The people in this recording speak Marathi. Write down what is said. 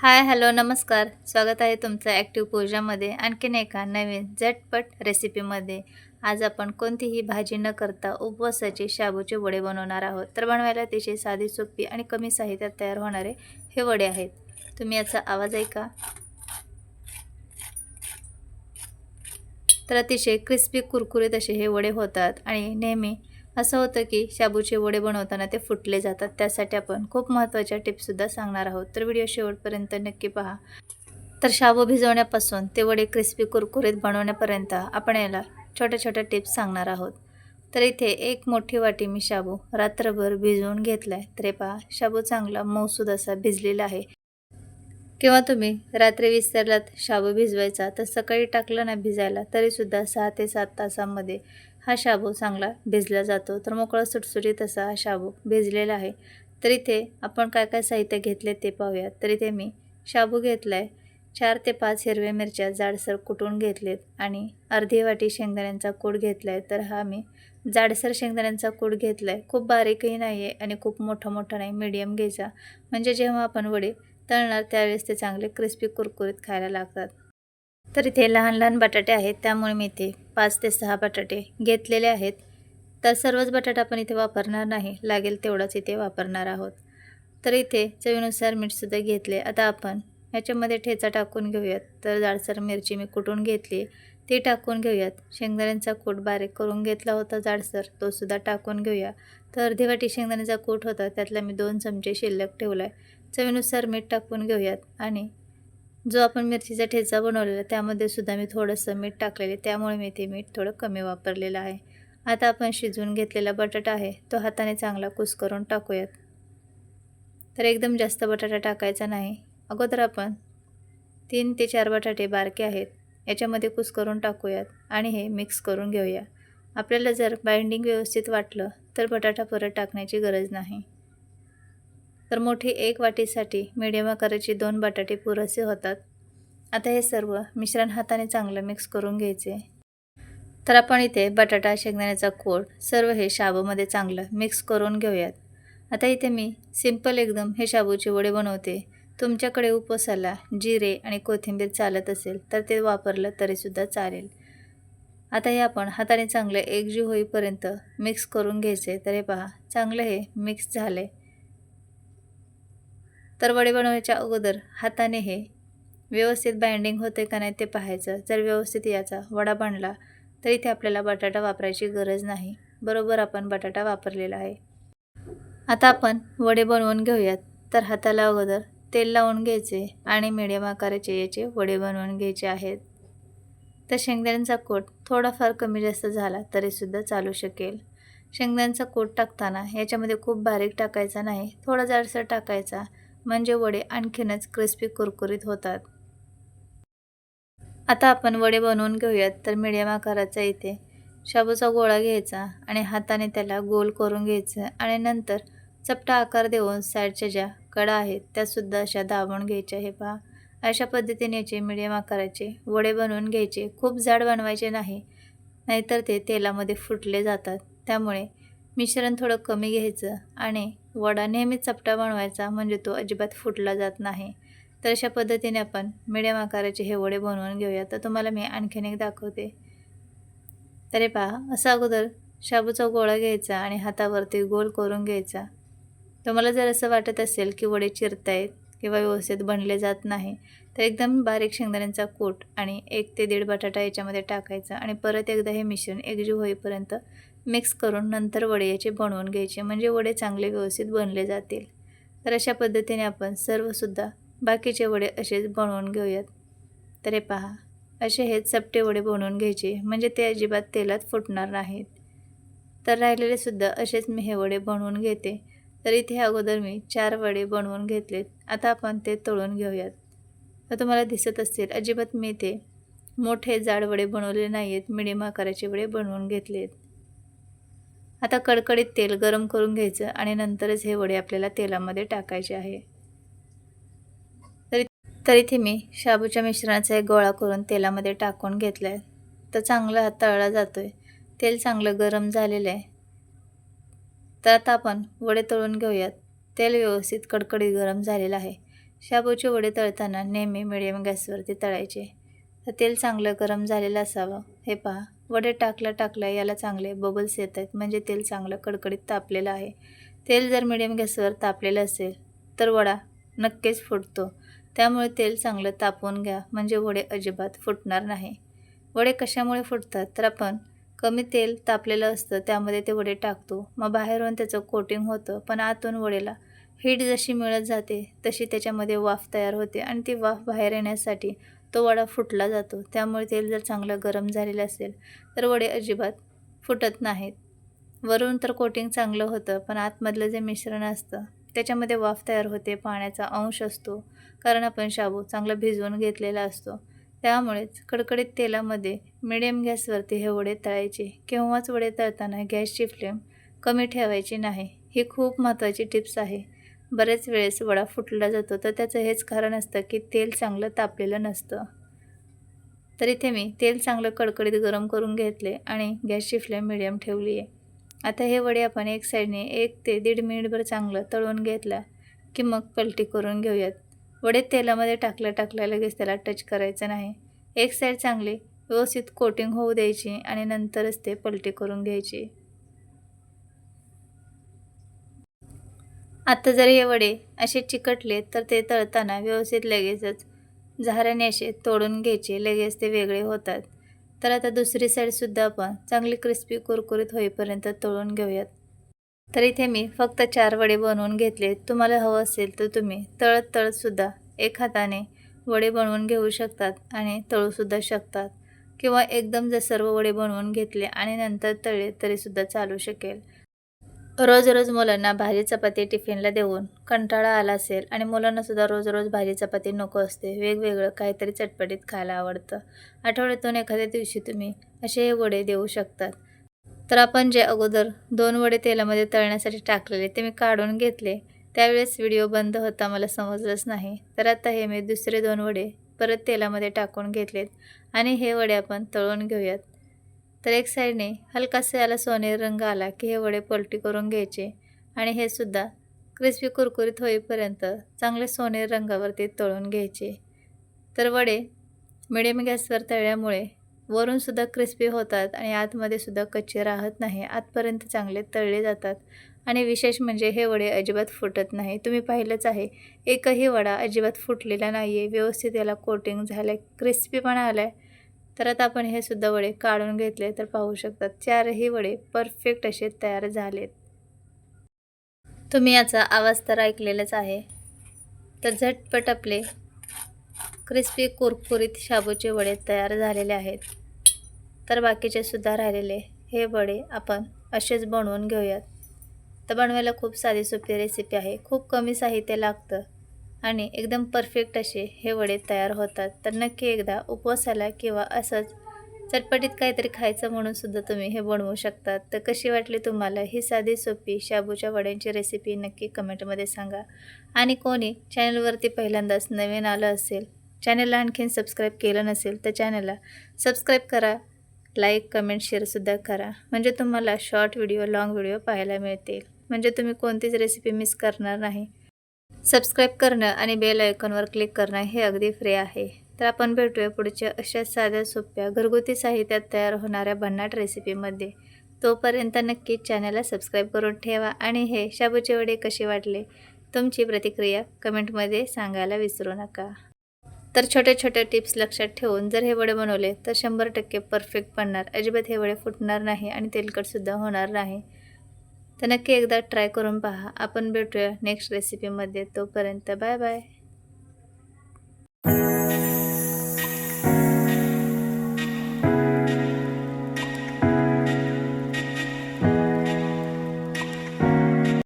हाय हॅलो नमस्कार. स्वागत आहे तुमचं ॲक्टिव्ह पूजामध्ये आणखीन एका नवीन झटपट रेसिपीमध्ये आज आपण कोणतीही भाजी न करता उपवासाचे शाबूचे वडे बनवणार आहोत. तर बनवायला अतिशय साधी सोपी आणि कमी साहित्यात तयार होणारे हे वडे आहेत. तुम्ही याचा आवाज ऐका. तर अतिशय क्रिस्पी कुरकुरीत असे हे वडे होतात आणि नेहमी असं होतं की शाबूचे वडे बनवताना ते फुटले जातात. त्यासाठी आपण खूप महत्त्वाच्या टिप्ससुद्धा सांगणार आहोत. तर व्हिडिओ शेवटपर्यंत नक्की पहा. तर शाबू भिजवण्यापासून ते वडे क्रिस्पी कुरकुरीत बनवण्यापर्यंत आपण याला छोट्या छोट्या टिप्स सांगणार आहोत. तर इथे एक मोठी वाटी मी शाबू रात्रभर भिजवून घेतला आहे तर हे पहा शाबू चांगला मौसूद असा भिजलेला आहे. किंवा तुम्ही रात्री विसरलात शाबू भिजवायचा तर सकाळी टाकलं ना भिजायला तरीसुद्धा सहा ते सात तासांमध्ये हा शाबू चांगला भिजला जातो. तर मोकळा सुटसुटीत असा हा शाबू भिजलेला आहे. तर इथे आपण काय काय साहित्य घेतले ते पाहूयात तर इथे मी शाबू घेतला आहे चार ते पाच हिरव्या मिरच्या जाडसर कुटून घेतलेत आणि अर्धी वाटी शेंगदाण्यांचा कूड घेतला आहे तर हा मी जाडसर शेंगदाण्यांचा कूड घेतला आहे खूप बारीकही नाही आहे आणि खूप मोठा मोठा नाही. मीडियम घ्यायचा. म्हणजे जेव्हा आपण वडे तळणार त्यावेळेस ते चांगले क्रिस्पी कुरकुरीत खायला लागतात. तर इथे लहान लहान बटाटे आहेत त्यामुळे मी इथे पाच ते सहा बटाटे घेतलेले आहेत. तर सर्वच बटाटा आपण इथे वापरणार नाही लागेल तेवढाच इथे वापरणार आहोत. तर इथे चवीनुसार मीठसुद्धा घेतले. आता आपण ह्याच्यामध्ये ठेचा टाकून घेऊयात. तर जाडसर मिरची मी कुटून घेतली. ती टाकून घेऊयात. शेंगदाण्यांचा कूट बारीक करून घेतला होता जाडसर तोसुद्धा टाकून घेऊया. तर अर्धी वाटी शेंगदाण्याचा कूट होता त्यातला मी दोन चमचे शिल्लक ठेवला आहे चवीनुसार मीठ टाकून घेऊयात आणि जो आपण मिरचीचा ठेचा बनवलेला त्यामध्ये सुद्धा मी थोडंसं मीठ टाकलेले त्यामुळे मी ते मीठ थोडं कमी वापरलेलं आहे. आता आपण शिजवून घेतलेला बटाटा आहे तो हाताने चांगला कुस करून टाकूयात. तर एकदम जास्त बटाटा टाकायचा नाही. अगोदर आपण तीन ते चार बटाटे बारके आहेत याच्यामध्ये कुस करून टाकूयात आणि हे मिक्स करून घेऊया. आपल्याला जर बाइंडिंग व्यवस्थित वाटलं तर बटाटा परत टाकण्याची गरज नाही. तर मोठी एक वाटीसाठी मिडियम आकाराचे दोन बटाटे पुरेसे होतात. आता हे सर्व मिश्रण हाताने चांगलं मिक्स करून घ्यायचे. तर आपण इथे बटाटा शेंगदाण्याचा कोड सर्व हे शाबूमध्ये चांगलं मिक्स करून घेऊयात. आता इथे मी सिंपल एकदम हे शाबूचे वडे बनवते. तुमच्याकडे उपसाला जिरे आणि कोथिंबीर चालत असेल तर ते वापरलं तरीसुद्धा चालेल. आता हे आपण हाताने चांगलं एकजीव होईपर्यंत मिक्स करून घ्यायचे. तर हे पहा चांगलं हे मिक्स झाले तर वडे बनवण्याच्या अगोदर हाताने हे व्यवस्थित बाइंडिंग होते का नाही ते पाहायचं. जर व्यवस्थित याचा वडा बनला तर इथे आपल्याला बटाटा वापरायची गरज नाही. बरोबर आपण बटाटा वापरलेला आहे. आता आपण वडे बनवून घेऊयात. तर हाताला अगोदर तेल लावून घ्यायचे आणि मिडियम आकाराचे याचे वडे बनवून घ्यायचे आहेत. तर शेंगदाण्यांचा कोट थोडाफार कमी जास्त झाला तरीसुद्धा चालू शकेल. शेंगदाण्यांचा कोट टाकताना याच्यामध्ये खूप बारीक टाकायचा नाही थोडा जाडसर टाकायचा. म्हणजे वडे आणखीनच क्रिस्पी कुरकुरीत होतात. आता आपण वडे बनवून घेऊयात तर मिडियम आकाराचा इथे शाबूचा गोळा घ्यायचा आणि हाताने त्याला गोल करून घ्यायचं आणि नंतर चपटा आकार देऊन साईडच्या ज्या कडा आहेत त्यासुद्धा अशा दाबून घ्यायच्या. हे पहा अशा पद्धतीने याचे मिडियम आकाराचे वडे बनवून घ्यायचे. खूप जाड बनवायचे नाही नाहीतर ते तेलामध्ये फुटले जातात. त्यामुळे मिश्रण थोडं कमी घ्यायचं आणि वडा नेहमी चपटा बनवायचा म्हणजे तो अजिबात फुटला जात नाही. तर अशा पद्धतीने आपण मिडियम आकाराचे हे वडे बनवून घेऊया. तर तुम्हाला मी आणखीन एक दाखवते. तरी पहा असा अगोदर शाबूचा गोळा घ्यायचा आणि हातावरती गोल करून घ्यायचा. तुम्हाला जर असं वाटत असेल की वडे चिरतायत किंवा व्यवस्थित बनले जात नाही तर एकदम बारीक शेंगदाण्यांचा कूट आणि एक ते दीड बटाटा याच्यामध्ये टाकायचा आणि परत एकदा हे मिश्रण एकजीव होईपर्यंत मिक्स करून नंतर वडे याचे बनवून घ्यायचे. म्हणजे वडे चांगले व्यवस्थित बनले जातील. तर अशा पद्धतीने आपण सर्वसुद्धा बाकीचे वडे असेच बनवून घेऊयात. तर हे पहा. असे हे चपटे वडे बनवून घ्यायचे. म्हणजे ते अजिबात तेलात फुटणार नाहीत. तर राहिलेले सुद्धा असेच मी हे वडे बनवून घेते. तर इथे अगोदर मी चार वडे बनवून घेतलेत. आता आपण ते तळून घेऊयात. तर तुम्हाला दिसत असतील अजिबात मी ते मोठे जाड वडे बनवले नाही आहेत मिडियम आकाराचे वडे बनवून घेतलेत. आता कडकडीत तेल गरम करून घ्यायचं आणि नंतरच हे वडे आपल्याला तेलामध्ये टाकायचे आहे. तरी तर इथे मी शाबूच्या मिश्रणाचा एक गोळा करून तेलामध्ये टाकून घेतला आहे तर चांगला हात तळला जातो आहे तेल चांगलं गरम झालेलं आहे. तर आता आपण वडे तळून घेऊयात. तेल व्यवस्थित कडकडीत गरम झालेलं आहे. शाबूचे वडे तळताना नेहमी मिडियम गॅसवरती तळायचे. तर तेल चांगलं गरम झालेलं असावं. हे पहा. वडे टाकला टाकला याला चांगले बबल्स येत आहेत म्हणजे तेल चांगलं कडकडीत तापलेलं आहे. तेल जर मिडियम गॅसवर तापलेलं असेल तर वडा नक्कीच फुटतो. त्यामुळे तेल चांगलं तापवून घ्या. म्हणजे वडे अजिबात फुटणार नाही. वडे कशामुळे फुटतात? तर आपण कमी तेल तापलेलं असतं त्यामध्ये ते वडे टाकतो. मग बाहेरून त्याचं कोटिंग होतं पण आतून वडेला हीट जशी मिळत जाते तशी त्याच्यामध्ये वाफ तयार होते आणि ती वाफ बाहेर येण्यासाठी तो वडा फुटला जातो. त्यामुळे तेल जर चांगलं गरम झालेलं असेल तर वडे अजिबात फुटत नाहीत. वरून तर कोटिंग चांगलं होतं पण आतमधलं जे मिश्रण असतं त्याच्यामध्ये वाफ तयार होते पाण्याचा अंश असतो कारण आपण शाबू चांगला भिजवून घेतलेला असतो. त्यामुळेच कडकडीत तेलामध्ये मिडियम गॅसवरती हे वडे तळायचे. केव्हाच वडे तळताना गॅसची फ्लेम कमी ठेवायची नाही. ही खूप महत्त्वाची टिप्स आहे. बरेच वेळेस वडा फुटला जातो. तर त्याचं हेच कारण असतं की तेल चांगलं तापलेलं नसतं. तर इथे मी तेल चांगलं कडकडीत गरम करून घेतले आणि गॅसची फ्लेम मिडियम ठेवली आहे. आता हे वडे आपण एक साईडने एक ते दीड मिनिटभर चांगलं तळून घेतला की मग पलटी करून घेऊयात. वडे तेलामध्ये टाकल्या टाकल्या लगेच त्याला टच करायचं नाही. एक साईड चांगली व्यवस्थित कोटिंग होऊ द्यायची आणि नंतरच ते पलटी करून घ्यायची. आत्ता जर हे वडे असे चिकटले तर ते तळताना व्यवस्थित लगेचच झाऱ्याने असे तोडून घ्यायचे लगेच ते वेगळे होतात. तर आता दुसरी साईडसुद्धा आपण चांगली क्रिस्पी कुरकुरीत होईपर्यंत तळून घेऊयात. तर इथे मी फक्त चार वडे बनवून घेतले. तुम्हाला हवं असेल तर तुम्ही तळत तळतसुद्धा एक हाताने वडे बनवून घेऊ शकतात आणि तळूसुद्धा शकतात. किंवा एकदम जर सर्व वडे बनवून घेतले आणि नंतर तळले तरीसुद्धा चालू शकेल. रोज रोज मुलांना भाजी चपाती टिफिनला देऊन कंटाळा आला असेल आणि मुलांनासुद्धा रोज रोज भाजी चपाती नको असते वेगवेगळं काहीतरी चटपटीत खायला आवडतं. आठवड्यातून एखाद्या दिवशी तुम्ही असे हे वडे देऊ शकतात. तर आपण जे अगोदर दोन वडे तेलामध्ये तळण्यासाठी टाकलेले ते मी काढून घेतले. त्यावेळेस व्हिडिओ बंद होता मला समजलंच नाही. तर आता हे मी दुसरे दोन वडे परत तेलामध्ये टाकून घेतलेत आणि हे वडे आपण तळून घेऊयात. तर एक साईडने हलकासा याला सोनेरी रंग आला की हे वडे पलटी करून घ्यायचे आणि हे सुद्धा क्रिस्पी कुरकुरीत होईपर्यंत चांगले सोनेरी रंगावरती तळून घ्यायचे. तर वडे मिडियम गॅसवर तळल्यामुळे वरूनसुद्धा क्रिस्पी होतात आणि आतमध्ये सुद्धा कच्चे राहत नाही. आतपर्यंत चांगले तळले जातात आणि विशेष म्हणजे हे वडे अजिबात फुटत नाही. तुम्ही पाहिलंच आहे एकही वडा अजिबात फुटलेला नाही आहे व्यवस्थित याला कोटिंग झालं आहे क्रिस्पीपणा आला आहे तर आता आपण हे सुद्धा वडे काढून घेतले तर पाहू शकतात चारही वडे परफेक्ट असे तयार झालेत. तुम्ही याचा आवाज तर ऐकलेलाच आहे. तर झटपट आपले क्रिस्पी कुरकुरीत शाबूचे वडे तयार झालेले आहेत. तर बाकीचे सुद्धा राहिलेले हे वडे आपण असेच बनवून घेऊयात. तर बनवायला खूप साधी सोपी रेसिपी आहे. खूप कमी साहित्य लागतं. आणि एकदम परफेक्ट असे हे वडे तयार होतात. तर नक्की एकदा उपवासाला किंवा असंच चटपटीत काहीतरी खायचं म्हणून सुद्धा तुम्ही हे बनवू शकतात. तर कशी वाटली तुम्हाला ही साधी सोपी शाबूच्या वड्यांची रेसिपी नक्की कमेंटमध्ये सांगा. आणि कोणी चॅनलवरती पहिल्यांदाच नवीन आलं असेल चॅनलला आणखीन सबस्क्राईब केलं नसेल तर चॅनलला सबस्क्राईब करा लाईक कमेंट शेअरसुद्धा करा. म्हणजे तुम्हाला शॉर्ट व्हिडिओ लाँग व्हिडिओ पाहायला मिळतील. म्हणजे तुम्ही कोणतीच रेसिपी मिस करणार नाही. सबस्क्राईब करणं आणि बेल आयकॉनवर क्लिक करणं हे अगदी फ्री आहे. तर आपण भेटूया पुढच्या अशा साध्या सोप्या घरगुती साहित्यात तयार होणाऱ्या भन्नाट रेसिपीमध्ये. तोपर्यंत नक्कीच चॅनलला सबस्क्राईब करून ठेवा आणि हे शाबूचे वडे कसे वाटले? तुमची प्रतिक्रिया कमेंटमध्ये सांगायला विसरू नका. तर छोट्या छोट्या टिप्स लक्षात ठेवून जर हे वडे बनवले तर शंभर टक्के परफेक्ट बनणार. अजिबात हे वडे फुटणार नाही आणि तेलकटसुद्धा होणार नाही. तर नक्की एकदा ट्राय करून पहा. आपण भेटूया नेक्स्ट रेसिपीमध्ये तोपर्यंत बाय बाय